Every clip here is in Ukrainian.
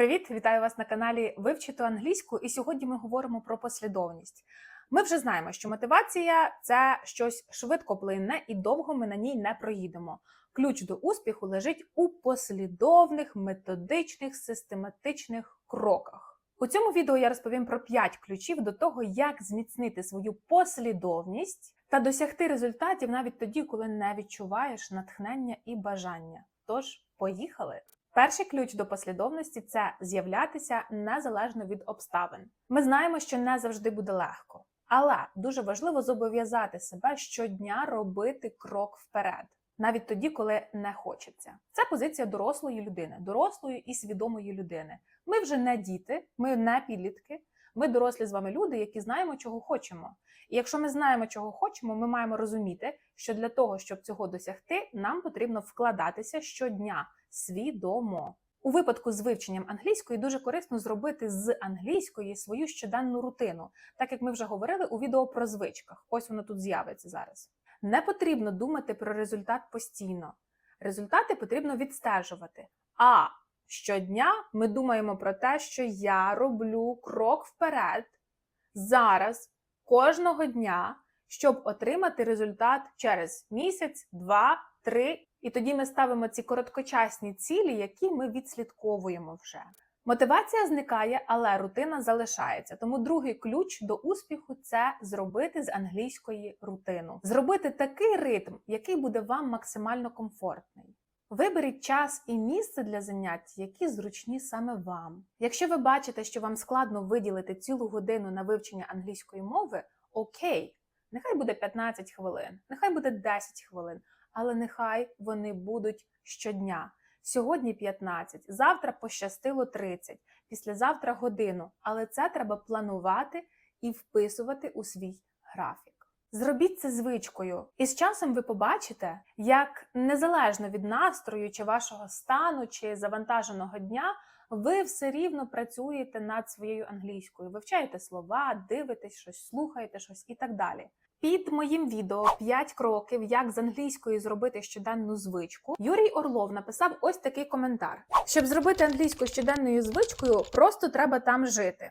Привіт, вітаю вас на каналі Вивчити англійську. І сьогодні ми говоримо про послідовність. Ми вже знаємо, що мотивація це щось швидкоплинне і довго ми на ній не проїдемо. Ключ до успіху лежить у послідовних, методичних, систематичних кроках. У цьому відео я розповім про 5 ключів до того, як зміцнити свою послідовність та досягти результатів навіть тоді, коли не відчуваєш натхнення і бажання. Тож, поїхали! Перший ключ до послідовності це з'являтися незалежно від обставин. Ми знаємо, що не завжди буде легко, але дуже важливо зобов'язати себе щодня робити крок вперед, навіть тоді, коли не хочеться. Це позиція дорослої людини, дорослої і свідомої людини. Ми вже не діти, ми не підлітки. Ми дорослі з вами люди, які знаємо, чого хочемо. І якщо ми знаємо, чого хочемо, ми маємо розуміти, що для того, щоб цього досягти, нам потрібно вкладатися щодня свідомо. У випадку з вивченням англійської дуже корисно зробити з англійської свою щоденну рутину, так як ми вже говорили у відео про звичках. Ось воно тут з'явиться зараз. Не потрібно думати про результат постійно. Результати потрібно відстежувати. А щодня ми думаємо про те, що я роблю крок вперед зараз, кожного дня, щоб отримати результат через місяць, два, три. І тоді ми ставимо ці короткочасні цілі, які ми відслідковуємо вже. Мотивація зникає, але рутина залишається. Тому другий ключ до успіху це зробити з англійської рутину, зробити такий ритм, який буде вам максимально комфортний. Виберіть час і місце для занять, які зручні саме вам. Якщо ви бачите, що вам складно виділити цілу годину на вивчення англійської мови, окей, нехай буде 15 хвилин, нехай буде 10 хвилин, але нехай вони будуть щодня. Сьогодні 15, завтра пощастило 30, післязавтра годину. Але це треба планувати і вписувати у свій графік. Зробіть це звичкою, і з часом ви побачите, як незалежно від настрою, чи вашого стану, чи завантаженого дня, ви все рівно працюєте над своєю англійською, вивчаєте слова, дивитесь щось, слухаєте щось і так далі. Під моїм відео 5 кроків, як з англійської зробити щоденну звичку. Юрій Орлов написав ось такий коментар: щоб зробити англійську щоденною звичкою, просто треба там жити.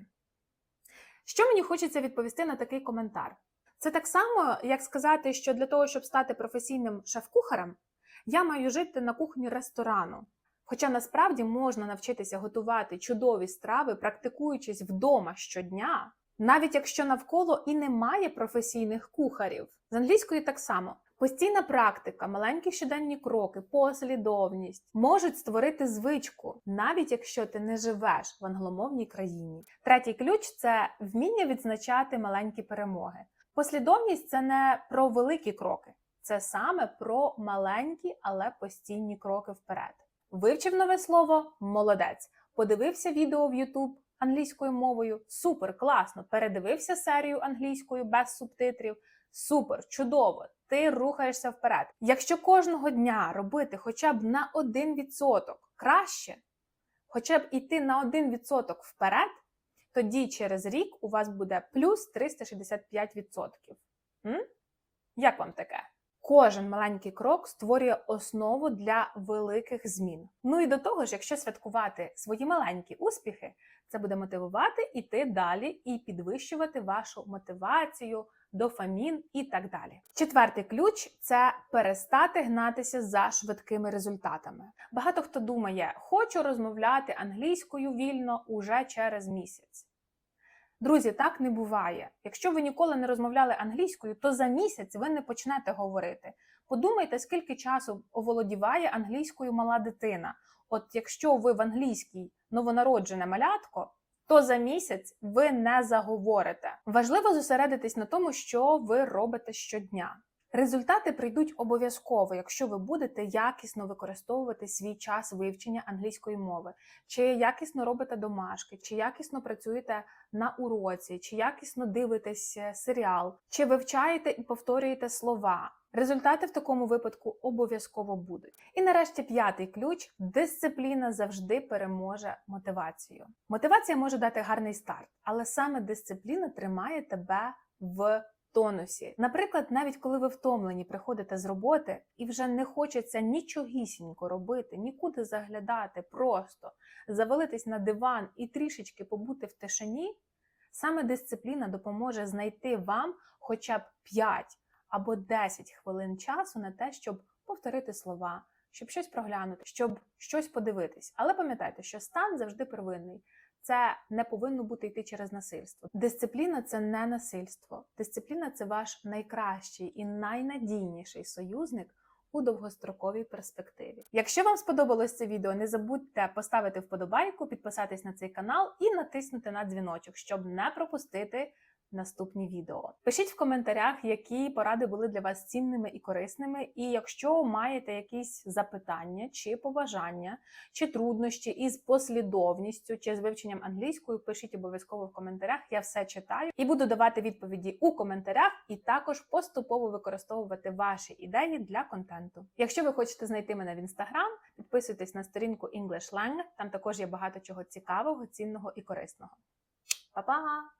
Що мені хочеться відповісти на такий коментар? Це так само, як сказати, що для того, щоб стати професійним шеф-кухарем, я маю жити на кухні ресторану. Хоча насправді можна навчитися готувати чудові страви, практикуючись вдома щодня, навіть якщо навколо і немає професійних кухарів. З англійської так само. Постійна практика, маленькі щоденні кроки, послідовність можуть створити звичку, навіть якщо ти не живеш в англомовній країні. Третій ключ це вміння відзначати маленькі перемоги. Послідовність це не про великі кроки, це саме про маленькі, але постійні кроки вперед. Вивчив нове слово молодець. Подивився відео в YouTube англійською мовою. Супер, класно! Передивився серію англійською без субтитрів. Супер, чудово! Ти рухаєшся вперед. Якщо кожного дня робити хоча б на 1% краще, хоча б іти на 1% вперед, тоді через рік у вас буде плюс 365%. М? Як вам таке? Кожен маленький крок створює основу для великих змін. Ну і до того ж, якщо святкувати свої маленькі успіхи, це буде мотивувати іти далі і підвищувати вашу мотивацію, дофамін і так далі. Четвертий ключ це перестати гнатися за швидкими результатами. Багато хто думає, хочу розмовляти англійською вільно уже через місяць. Друзі, так не буває. Якщо ви ніколи не розмовляли англійською, то за місяць ви не почнете говорити. Подумайте, скільки часу оволодіває англійською мала дитина. От якщо ви в англійській новонароджене малятко, то за місяць ви не заговорите. Важливо зосередитись на тому, що ви робите щодня. Результати прийдуть обов'язково, якщо ви будете якісно використовувати свій час вивчення англійської мови, чи якісно робите домашки, чи якісно працюєте на уроці, чи якісно дивитесь е, серіал, чи вивчаєте і повторюєте слова. Результати в такому випадку обов'язково будуть. І нарешті п'ятий ключ: дисципліна завжди переможе мотивацію. Мотивація може дати гарний старт, але саме дисципліна тримає тебе в тонусі. Наприклад, навіть коли ви втомлені приходите з роботи і вже не хочеться нічогісінько робити, нікуди заглядати, просто завалитись на диван і трішечки побути в тишині, саме дисципліна допоможе знайти вам хоча б 5 або 10 хвилин часу на те, щоб повторити слова, щоб щось проглянути, щоб щось подивитись. Але пам'ятайте, що стан завжди первинний. Це не повинно бути йти через насильство. Дисципліна це не насильство. Дисципліна це ваш найкращий і найнадійніший союзник у довгостроковій перспективі. Якщо вам сподобалось це відео, не забудьте поставити вподобайку, підписатись на цей канал і натиснути на дзвіночок, щоб не пропустити наступні відео. Пишіть в коментарях, які поради були для вас цінними і корисними. І якщо маєте якісь запитання чи побажання, чи труднощі із послідовністю чи з вивченням англійської, пишіть обов'язково в коментарях. Я все читаю і буду давати відповіді у коментарях, і також поступово використовувати ваші ідеї для контенту. Якщо ви хочете знайти мене в інстаграм, підписуйтесь на сторінку English Lang, Там також є багато чого цікавого, цінного і корисного. Па-па!